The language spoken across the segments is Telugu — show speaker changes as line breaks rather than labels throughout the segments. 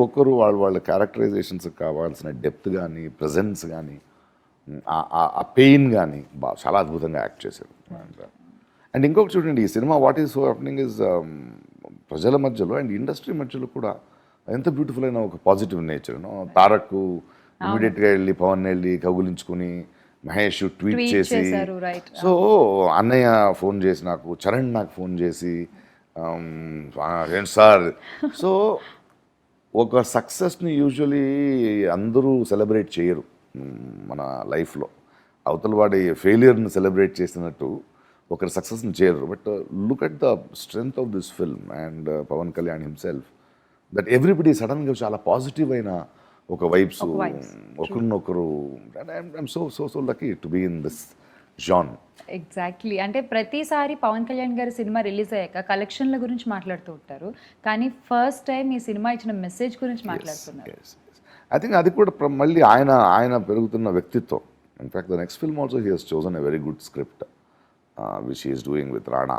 ఒక్కరు వాళ్ళ వాళ్ళ క్యారెక్టరైజేషన్స్ కావాల్సిన డెప్త్ కానీ ప్రజెన్స్ కానీ ఆ పెయిన్ కానీ బా చాలా అద్భుతంగా యాక్ట్ చేశారు. అండ్ ఇంకొకటి చూడండి ఈ cinema what is so happening is ప్రజల మధ్యలో అండ్ ఇండస్ట్రీ మధ్యలో కూడా ఎంత బ్యూటిఫుల్ అయిన ఒక పాజిటివ్ నేచర్ తారక్ ఇమీడియట్గా వెళ్ళి పవన్ వెళ్ళి కౌగులించుకుని మహేష్ ట్వీట్ చేసి. సో అన్నయ్య ఫోన్ చేసి నాకు చరణ్ నాకు ఫోన్ చేసి um, "ఆ, ఏంటి సార్? సో ఒక సక్సెస్ని యూజువలీ అందరూ సెలబ్రేట్ చేయరు మన లైఫ్లో. అవతల వాడి ఫెయిలియర్ని సెలబ్రేట్ చేసినట్టు ఒకరి సక్సెస్ని చేయరు. But look at the strength of this film and Pawan Kalyan himself that everybody సడన్గా చాలా పాజిటివ్ అయిన ఒక వైబ్స్. ఒకరినొకరు. I'm so so so lucky to be in this zone
exactly అంటే ప్రతిసారి పవన్ కళ్యాణ్ గారి సినిమా రిలీజ్ అయ్యాక కలెక్షన్ల గురించి మాట్లాడుతూ ఉంటారు. కానీ ఫస్ట్ టైం ఈ సినిమా ఇచ్చిన మెసేజ్ గురించి మాట్లాడుతున్నారు.
ఐ థింక్ అది కూడా మళ్ళీ ఆయన ఆయన పెరుగుతున్న వ్యక్తిత్వం. In fact the next film also he has chosen a very good script which is doing with Rana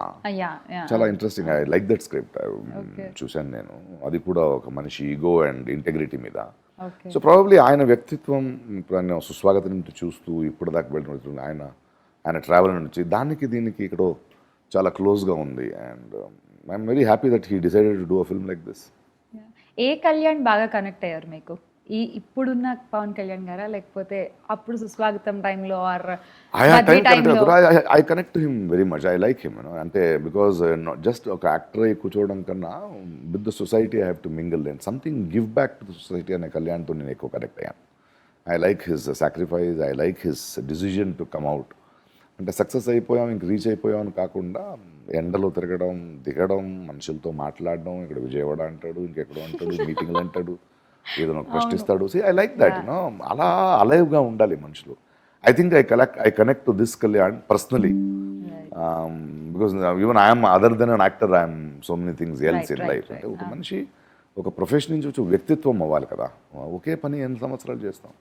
చాలా interesting I like that script. చూశాను నేను. అది కూడా ఒక మనిషి ఈగో అండ్ ఇంటెగ్రిటీ మీద. సో ప్రాబబ్లీ ఆయన వ్యక్తిత్వం ఇప్పుడు సుస్వాగతం చూస్తూ ఇప్పుడు దాకా వెళ్ళిన ఆయన ఆయన ట్రావెల్ నుంచి. దానికి దీనికి ఇక్కడ చాలా క్లోజ్గా ఉంది. And I'm very happy that he decided to do a film like this
ఏ కళ్యాణ్ బాగా కనెక్ట్ అయ్యారు మీకు? ఈ ఇప్పుడున్న పవన్ కళ్యాణ్ గారా? లేకపోతే అప్పుడు సుస్వాగతం టైంలో ఆర్
him very much. I like him, you know. అంటే బికాజ్ జస్ట్ ఒక యాక్టర్ అయి కూర్చోవడం కన్నా with the society I have to mingle and something give back to the society అనే కళ్యాణ్తో నేను ఎక్కువ కనెక్ట్ అయ్యాను. I like his sacrifice I like his decision to come out అంటే సక్సెస్ అయిపోయాం ఇంక రీచ్ అయిపోయాం అని కాకుండా ఎండలో తిరగడం దిగడం మనుషులతో మాట్లాడడం ఇక్కడ విజయవాడ అంటాడు ఇంకెక్కడో అంటాడు మీటింగ్లు అంటాడు ఏదైనా ప్రశ్నిస్తాడు see I like that you know అలా అలైవ్గా ఉండాలి మనుషులు. I think I collect I connect to this Kalyan personally because even I'm other than an actor I'm so many things else in life. అంటే ఒక మనిషి ఒక ప్రొఫెషన్ నుంచి వచ్చి వ్యక్తిత్వం అవ్వాలి కదా. ఒకే పని ఎన్ని సంవత్సరాలు చేస్తాం?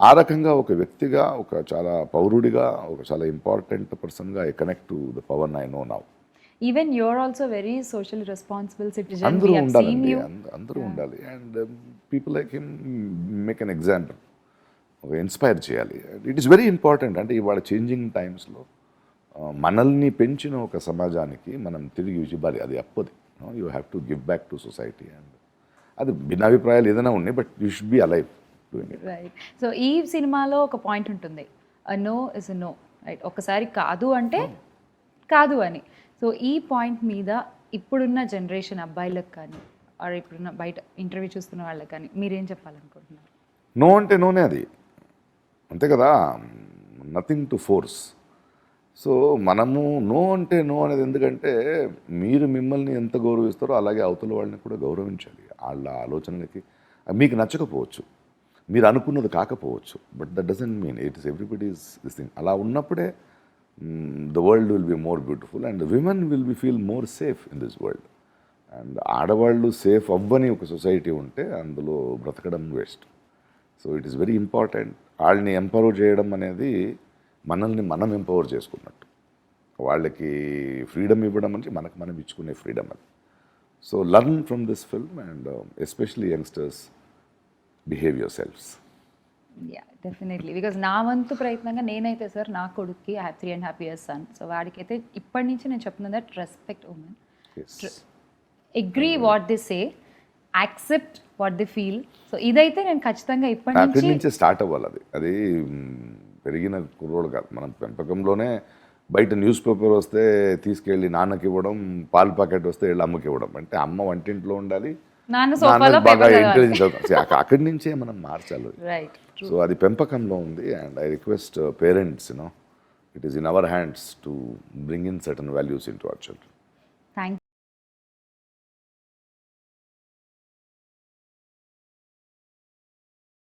ఆ రకంగా ఒక వ్యక్తిగా ఒక చాలా పౌరుడిగా ఒక చాలా ఇంపార్టెంట్ పర్సన్గా I connect to the power I know now
even you're also very social responsible citizen
అందరూ ఉండాలండి. అంద- అందరూ ఉండాలి. And people like him make an example ఒక ఇన్స్పైర్ చేయాలి. ఇట్ ఈస్ వెరీ ఇంపార్టెంట్ అంటే ఇవాళ చేంజింగ్ టైమ్స్లో మనల్ని పెంచిన ఒక సమాజానికి మనం తిరిగి ఇవ్వాలి. అది అప్పది. You have to give back to society and అది భిన్నాభిప్రాయాలు ఏదైనా ఉన్నాయి but you should be alive doing it
right so ఈ సినిమాలో ఒక పాయింట్ ఉంటుంది. నో ఇస్ నో రైట్ ఒకసారి కాదు అంటే కాదు అని. సో ఈ పాయింట్ మీద ఇప్పుడున్న జనరేషన్ అబ్బాయిలకు కానీ ఆర్ ఇప్పుడున్న బయట ఇంటర్వ్యూ చూస్తున్న వాళ్ళకి కానీ మీరేం చెప్పాలనుకుంటున్నారు?
నో అంటే నోనే అది. అంతే కదా? నథింగ్ టు ఫోర్స్ సో మనము నో అంటే నో అనేది ఎందుకంటే మీరు మిమ్మల్ని ఎంత గౌరవిస్తారో అలాగే అవతల వాళ్ళని కూడా గౌరవించాలి. వాళ్ళ ఆలోచనలకి మీకు నచ్చకపోవచ్చు. మీరు అనుకున్నది కాకపోవచ్చు but that doesn't mean it is everybody's this thing అలా ఉన్నప్పుడే the world will be more beautiful and women will be feel more safe in this world and ఆడవాళ్ళు సేఫ్ అవ్వని ఒక సొసైటీ ఉంటే అందులో బ్రతకడం waste so it is very important వాళ్ళని ఎంపవర్ చేయడం అనేది మనల్ని మనం ఎంపవర్ చేసుకున్నట్టు. వాళ్ళకి ఫ్రీడమ్ ఇవ్వడం అంటే మనకు మనం ఇచ్చుకునే ఫ్రీడమ్ అది. So learn from this film and especially youngsters behave your selfs
yeah definitely because నా వంతు ప్రయత్నంగా నేనైతే సార్ నా కొడుక్కి happy and happy years son so వాడికైతే ఇప్పటి నుంచి నేను చెప్తున్నా that respect women agree what they say accept what they feel so ఇదైతే నేను ఖచ్చితంగా ఇప్పటి నుంచి
నుంచే స్టార్ట్ అవ్వాలి అది. అది పెరిగిన కుర్రోడు కాదు. మనం పెంపకంలోనే బయట న్యూస్ పేపర్ వస్తే తీసుకెళ్ళి నాన్నకి ఇవ్వడం పాల ప్యాకెట్ వస్తే వెళ్ళి అమ్మకి ఇవ్వడం. అంటే అమ్మ వంటింట్లో ఉండాలి
నాన్న
బాగా అక్కడి నుంచే మనం మార్చాలి. సో అది పెంపకంలో ఉంది. And I request parents you know it is in our hands to bring in certain values in to our children